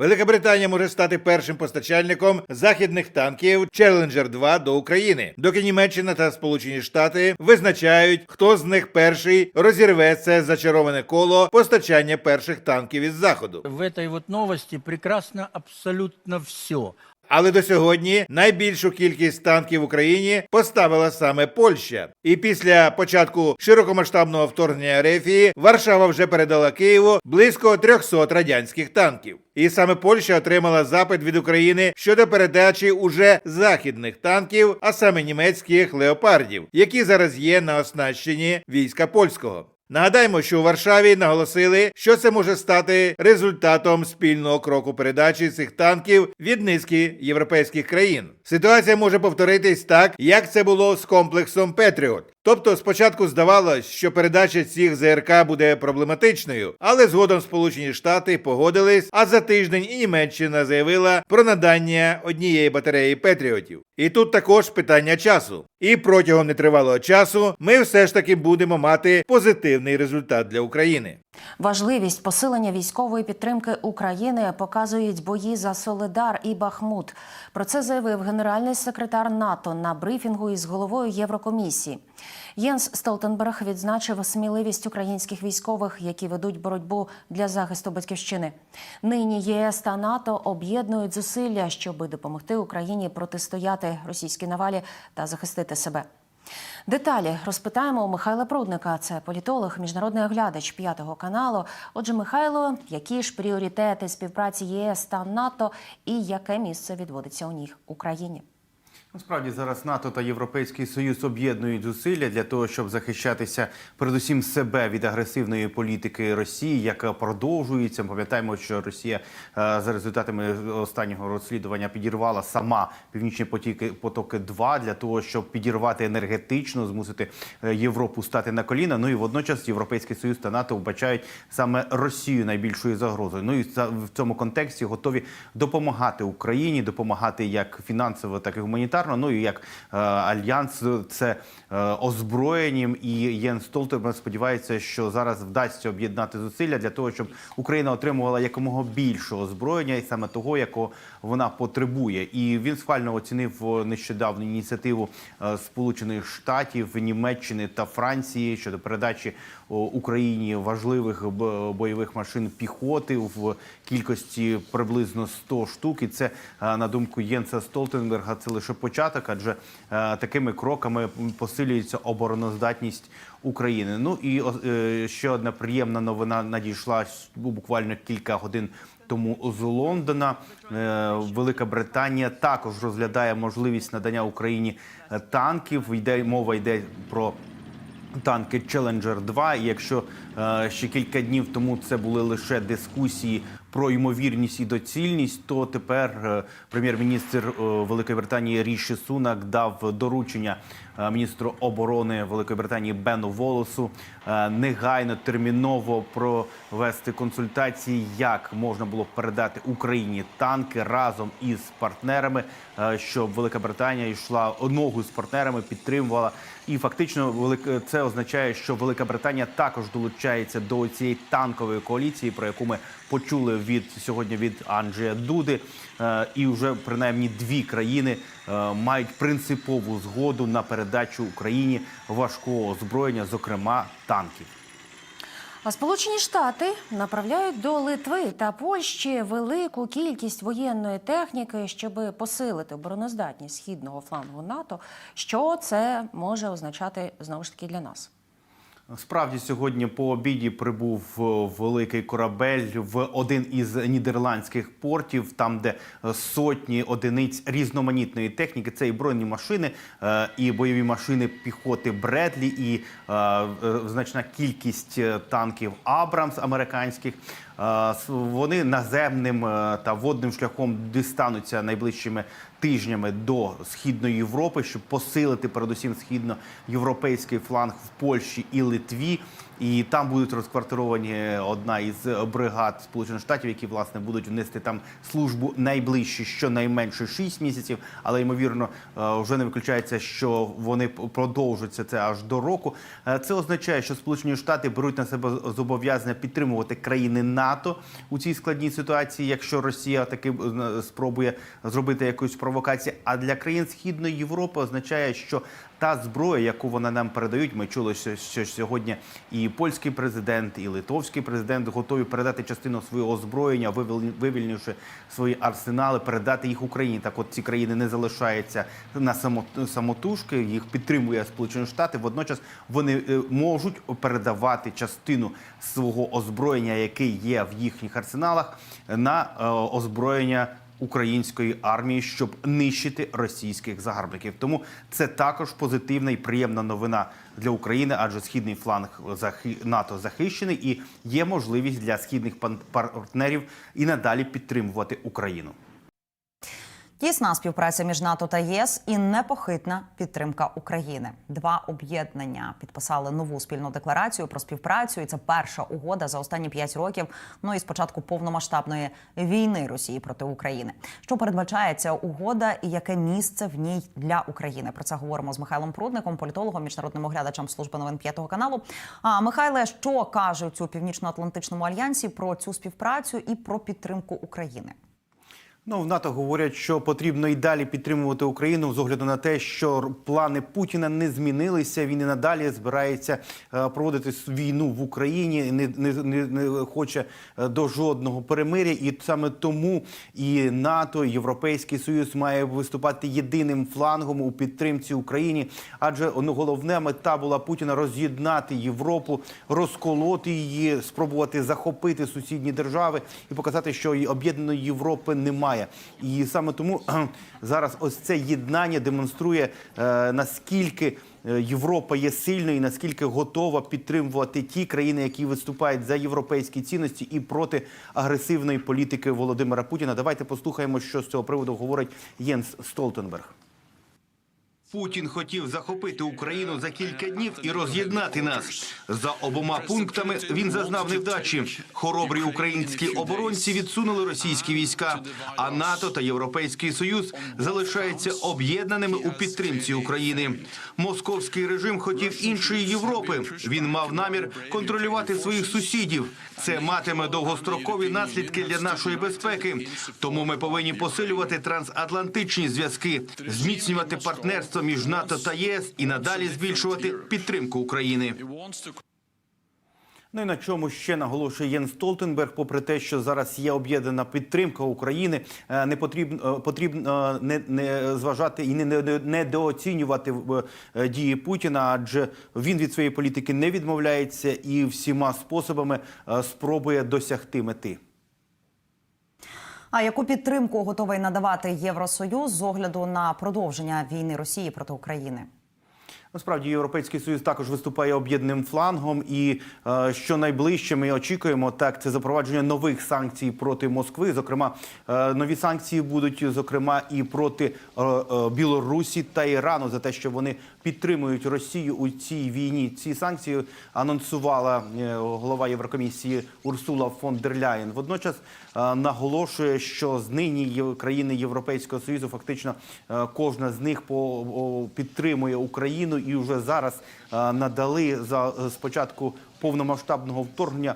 Велика Британія може стати першим постачальником західних танків Challenger 2 до України, доки Німеччина та Сполучені Штати визначають, хто з них перший розірве це зачароване коло постачання перших танків із заходу. В этой вот новости прекрасно абсолютно все. Але до сьогодні найбільшу кількість танків в Україні поставила саме Польща. І після початку широкомасштабного вторгнення Рефії Варшава вже передала Києву близько 300 радянських танків. І саме Польща отримала запит від України щодо передачі уже західних танків, а саме німецьких леопардів, які зараз є на оснащенні війська польського. Нагадаємо, що у Варшаві наголосили, що це може стати результатом спільного кроку передачі цих танків від низки європейських країн. Ситуація може повторитись так, як це було з комплексом Петріот. Тобто, спочатку здавалось, що передача цих ЗРК буде проблематичною, але згодом Сполучені Штати погодились, а за тиждень і Німеччина заявила про надання однієї батареї Петріотів. І тут також питання часу. І протягом нетривалого часу ми все ж таки будемо мати позитивний результат для України. Важливість посилення військової підтримки України показують бої за Солидар і Бахмут. Про це заявив генеральний секретар НАТО на брифінгу із головою Єврокомісії. Єнс Столтенберг відзначив сміливість українських військових, які ведуть боротьбу для захисту батьківщини. Нині ЄС та НАТО об'єднують зусилля, щоби допомогти Україні протистояти російській навалі та захистити себе. Деталі розпитаємо у Михайла Прудника. Це політолог, міжнародний оглядач п'ятого каналу. Отже, Михайло, які ж пріоритети співпраці ЄС та НАТО і яке місце відводиться у них Україні? Насправді зараз НАТО та Європейський Союз об'єднують зусилля для того, щоб захищатися передусім себе від агресивної політики Росії, яка продовжується. Пам'ятаємо, що Росія е, за результатами останнього розслідування підірвала сама північні потоки потоки 2 для того, щоб підірвати енергетично, змусити е, Європу стати на коліна. Ну і водночас Європейський Союз та НАТО вбачають саме Росію найбільшою загрозою. Ну і в цьому контексті готові допомагати Україні, допомагати як фінансово, так і гуманітарно. Ну і як е, альянс це е, озброєнням. І Єн Столтенберг сподівається, що зараз вдасться об'єднати зусилля для того, щоб Україна отримувала якомога більше озброєння, і саме того, якого вона потребує. І він схвально оцінив е, нещодавну ініціативу е, Сполучених Штатів, Німеччини та Франції щодо передачі Україні важливих бойових машин піхоти в кількості приблизно 100 штук. І це е, на думку Єнса Столтенберга, це лише початок, адже е, такими кроками посилюється обороноздатність України. Ну і е, ще одна приємна новина надійшла буквально кілька годин тому з Лондона. Е, Велика Британія також розглядає можливість надання Україні танків. Йде мова йде про танки Challenger 2. І якщо ще кілька днів тому це були лише дискусії про ймовірність і доцільність, то тепер е, прем'єр-міністр е, Великої Британії Ріші Сунак дав доручення міністру оборони Великої Британії Бену Волосу е, негайно терміново провести консультації, як можна було передати Україні танки разом із партнерами, е, щоб Велика Британія йшла ногу з партнерами, підтримувала. І фактично, це означає, що Велика Британія також долучається до цієї танкової коаліції, про яку ми почули від сьогодні від Анджея Дуди. Е, І вже принаймні дві країни е, мають принципову згоду на передачу Україні важкого озброєння, зокрема танків. А Сполучені Штати направляють до Литви та Польщі велику кількість воєнної техніки, щоб посилити обороноздатність східного флангу НАТО. Що це може означати знову ж таки для нас? Справді сьогодні по обіді прибув е, великий корабель в один із нідерландських портів, там де е, сотні одиниць різноманітної техніки. Це і бронні машини, е, і бойові машини піхоти Бредлі, і значна кількість танків Абрамс американських. Вони наземним е, та водним шляхом дістануться найближчими тижнями до східної Європи, щоб посилити передусім східноєвропейський фланг в Польщі і Литві. І там будуть розквартировані одна із бригад Сполучених Штатів, які власне будуть внести там службу найближчі, щонайменше 6 місяців, але ймовірно е, вже не виключається, що вони продовжаться це аж до року. Е, Це означає, що Сполучені Штати беруть на себе зобов'язання підтримувати країни НАТО у цій складній ситуації, якщо Росія таки е, спробує зробити якусь провокацію. А для країн Східної Європи означає, що та зброя, яку вони нам передають, ми чули, що, що сьогодні і польський президент, і литовський президент готові передати частину свого озброєння, вивільнивши свої арсенали, передати їх Україні. Так, от ці країни не залишаються на самотужки. Їх підтримує Сполучені Штати. Водночас вони е, можуть передавати частину свого озброєння, яке є в їхніх арсеналах, на е, озброєння української армії, щоб нищити російських загарбників. Тому це також позитивна і приємна новина для України, адже східний фланг НАТО захищений і є можливість для східних партнерів і надалі підтримувати Україну. Тісна співпраця між НАТО та ЄС і непохитна підтримка України. Два об'єднання підписали нову спільну декларацію про співпрацю. І це перша угода за останні п'ять років. Ну і спочатку повномасштабної війни Росії проти України. Що передбачає ця угода і яке місце в ній для України? Про це говоримо з Михайлом Прудником, політологом, міжнародним оглядачем служби новин п'ятого каналу. А Михайле, що кажуть у північно-атлантичному альянсі про цю співпрацю і про підтримку України? Ну в НАТО говорять, що потрібно і далі підтримувати Україну з огляду на те, що плани Путіна не змінилися. Він і надалі збирається е, проводити війну в Україні, не, не, не, не хоче е, до жодного перемиря. І саме тому і НАТО, і Європейський Союз має виступати єдиним флангом у підтримці Україні. Адже ну, головна мета була Путіна роз'єднати Європу, розколоти її, спробувати захопити сусідні держави і показати, що об'єднаної Європи немає. І саме тому зараз ось це єднання демонструє е, наскільки. е, Європа є сильною і наскільки готова підтримувати ті країни, які виступають за європейські цінності і проти агресивної політики Володимира Путіна. Давайте послухаємо, що з цього приводу говорить Єнс Столтенберг. Путін хотів захопити Україну за кілька днів і роз'єднати нас. За обома пунктами він зазнав невдачі. Хоробрі українські оборонці відсунули російські війська. А НАТО та Європейський Союз залишаються об'єднаними у підтримці України. Московський режим хотів іншої Європи. Він мав намір контролювати своїх сусідів. Це матиме довгострокові наслідки для нашої безпеки. Тому ми повинні посилювати трансатлантичні зв'язки, зміцнювати партнерство між НАТО та ЄС і надалі збільшувати підтримку України. Ну і на чому ще наголошує Єн Столтенберг, попри те, що зараз є об'єднана підтримка України, е, не потрібно е, потрібно е, не, не зважати і не, не недооцінювати дії Путіна, адже він від своєї політики не відмовляється і всіма способами спробує досягти мети. А яку підтримку готовий надавати Євросоюз з огляду на продовження війни Росії проти України? Насправді європейський союз також виступає об'єднаним флангом, і е, що найближче ми очікуємо, так це запровадження нових санкцій проти Москви. Зокрема, е, нові санкції будуть зокрема і проти е, е, Білорусі та Ірану за те, що вони підтримують Росію у цій війні. Ці санкції анонсувала е, голова Єврокомісії Урсула фон дер Ляєн. Водночас е, наголошує, що з нині країни Європейського союзу фактично е, кожна з них по підтримує Україну і вже зараз надали за спочатку повномасштабного вторгнення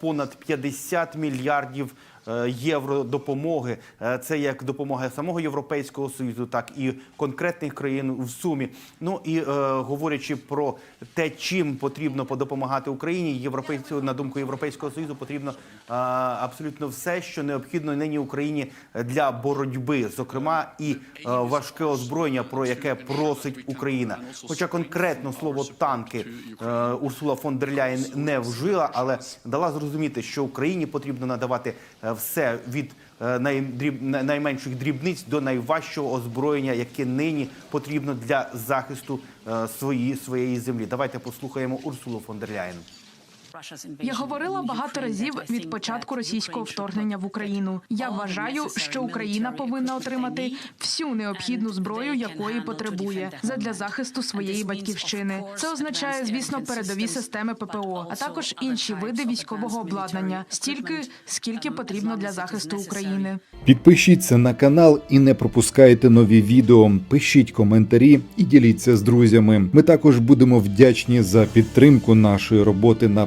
понад 50 мільярдів. Е, Євро допомоги Е, це як допомога самого європейського союзу, так і конкретних країн в сумі. Ну і е, говорячи про те, чим потрібно подопомагати Україні, європейську на думку європейського союзу, потрібно е, абсолютно все, що необхідно нині Україні для боротьби, зокрема і е, важке озброєння, про яке просить Україна. Хоча конкретно слово танки е, Урсула фон дер Ляєн не вжила, але дала зрозуміти, що Україні потрібно надавати е, все від е, найменших дрібниць до найважчого озброєння, яке нині потрібно для захисту своєї своєї землі. Давайте послухаємо Урсулу фон дер Ляєн. Я говорила багато разів від початку російського вторгнення в Україну. Я вважаю, що Україна повинна отримати всю необхідну зброю, якої потребує задля захисту своєї батьківщини. Це означає, звісно, передові системи ППО, а також інші види військового обладнання стільки, скільки потрібно для захисту України. Підпишіться на канал і не пропускайте нові відео. Пишіть коментарі і діліться з друзями. Ми також будемо вдячні за підтримку нашої роботи на